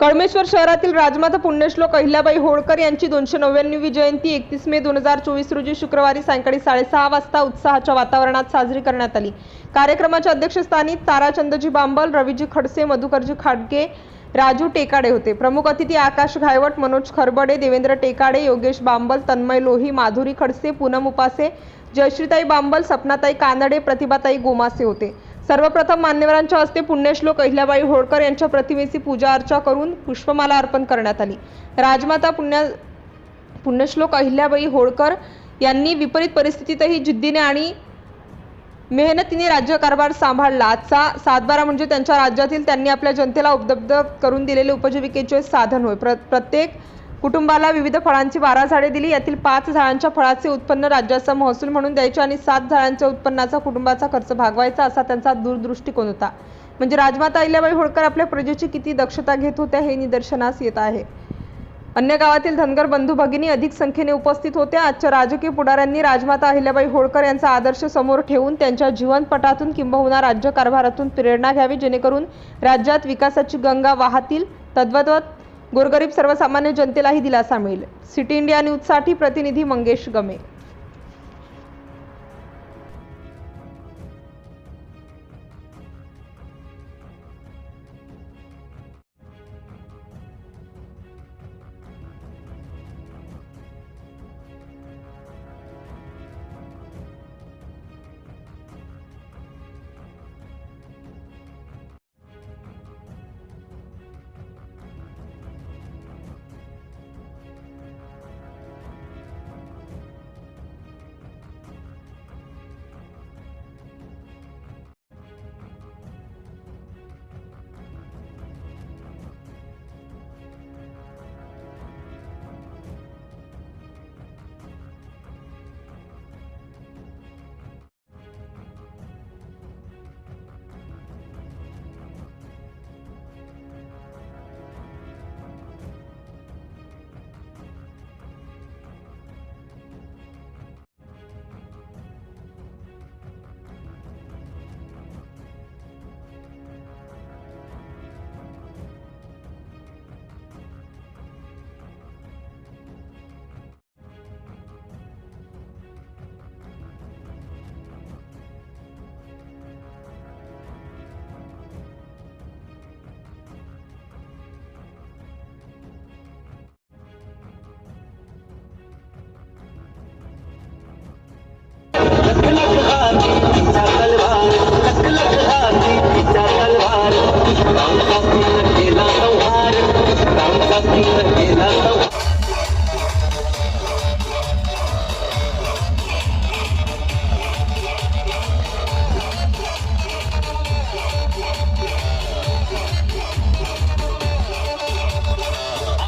कळमेश्वर शहरातील राजमाता पुण्यश्लोक अहिल्याबाई होळकर यांची दोनशे नव्याण्णवी जयंती एकतीस मे दोन हजार चोवीस रोजी शुक्रवारी सायंकाळी साडेसहा वाजता उत्साहाच्या वातावरणात साजरी करण्यात आली. कार्यक्रमाच्या अध्यक्षस्थानी ताराचंदजी बांबल रवीजी खडसे मधुकरजी खाडगे राजू टेकाडे होते. प्रमुख अतिथी आकाश घायवट मनोज खरबडे देवेंद्र टेकाडे योगेश बांबल तन्मय लोही माधुरी खडसे पूनम उपासे जयश्रीताई बांबल सपनाताई कानडे प्रतिभाताई गोमासे होते. सर्वप्रथम मान्यवरांच्या हस्ते पुण्यश्लोक अहिल्याबाई होळकर यांच्या प्रतिमेची पूजा अर्चा करून पुष्पमाला अर्पण करण्यात आली. राजमाता पुण्य पुण्यश्लोक अहिल्याबाई होळकर यांनी विपरीत परिस्थितीतही जिद्दीने आणि मेहनतीने राज्यकारभार सांभाळला. आजचा सातबारा म्हणजे त्यांच्या राज्यातील त्यांनी आपल्या जनतेला उपलब्ध करून दिलेले उपजीविकेचे साधन होय. प्र प्रत्येक कुटुंबाला विविध फळांची बारा झाडे दिली. यातील पाच झाडांच्या फळाचे उत्पन्न राज्याचा महसूल म्हणून द्यायचे आणि सात झाडांच्या उत्पन्नाचा कुटुंबाचा खर्च भागवायचा असा त्यांचा दूरदृष्टिकोन होता. म्हणजे राजमाता अहिल्याबाई होळकर आपल्या प्रजेची किती दक्षता घेत होत्या हे निदर्शनास येत आहे. अन्य गावातील धनगर बंधू भगिनी अधिक संख्येने उपस्थित होत्या. आजच्या राजकीय पुढाऱ्यांनी राजमाता अहिल्याबाई होळकर यांचा आदर्श समोर ठेवून त्यांच्या जीवनपटातून किंबहुना राज्यकारभारातून प्रेरणा घ्यावी जेणेकरून राज्यात विकासाची गंगा वाहतील. तद्वत गोरगरीब सर्वसामान्य जनतेलाही दिलासा मिळेल. सिटी इंडिया न्यूजसाठी प्रतिनिधी मंगेश गमे. 打我